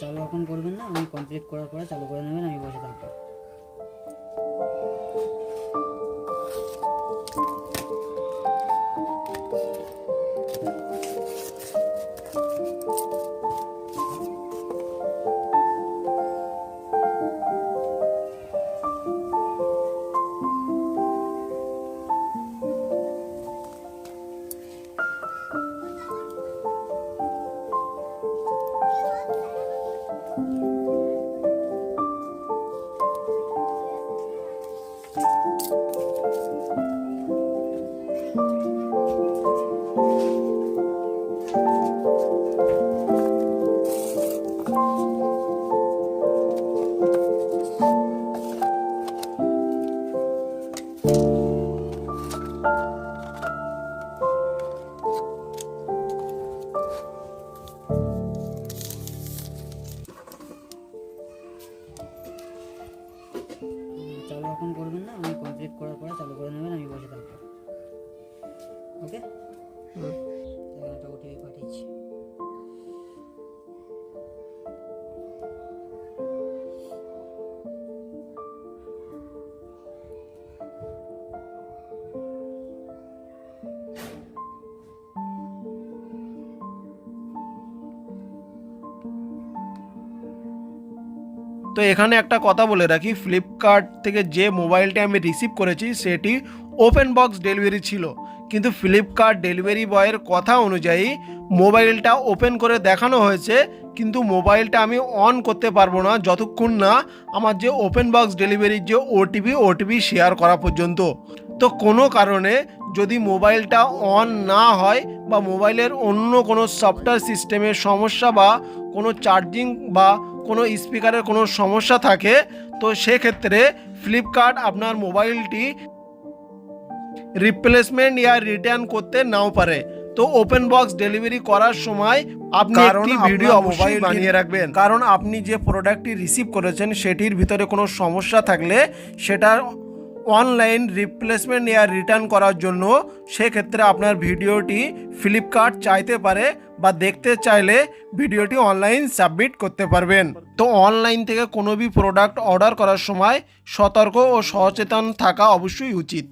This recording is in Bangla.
চালু এখন করবেন না আমি কমপ্লিট করার পরে চালু করে নেবেন আমি বসে থাকব। না, ওকে? একটা ওটিপি পাঠিয়েছি। তো এখানে একটা কথা বলে রাখি ফ্লিপকার্ট থেকে যে মোবাইলটি আমি রিসিভ করেছি সেটি ওপেন বক্স ডেলিভারি ছিল। কিন্তু ফ্লিপকার্ট ডেলিভারি বয়ের কথা অনুযায়ী মোবাইলটা ওপেন করে দেখানো হয়েছে, কিন্তু মোবাইলটা আমি অন করতে পারব না যতক্ষণ না আমার যে ওপেন বক্স ডেলিভারির যে ওটিপি ওটিপি শেয়ার করা পর্যন্ত। তো কোনো কারণে যদি মোবাইলটা অন না হয় বা মোবাইলের অন্য কোনো সফটওয়্যার সিস্টেমের সমস্যা বা কোনো চার্জিং বা কোনো স্পিকারের কোনো সমস্যা থাকে, তো সেক্ষেত্রে ফ্লিপকার্ট আপনার মোবাইলটি রিপ্লেসমেন্ট ইয়া রিটার্ন করতে নাও পারে। তো ওপেন বক্স ডেলিভারি করার সময় আপনি একটি ভিডিও অবশ্যই বানিয়ে রাখবেন। কারণ আপনি যে প্রোডাক্টটি রিসিভ করেছেন সেটির ভিতরে কোনো সমস্যা থাকলে সেটার অনলাইন রিপ্লেসমেন্ট ইয়া রিটার্ন করার জন্য সেক্ষেত্রে আপনার ভিডিওটি ফ্লিপকার্ট চাইতে পারে বা দেখতে চাইলে ভিডিওটি অনলাইন সাবমিট করতে পারবেন। তো অনলাইন থেকে কোনো বি প্রোডাক্ট অর্ডার করার সময় সতর্ক ও সচেতন থাকা অবশ্যই উচিত।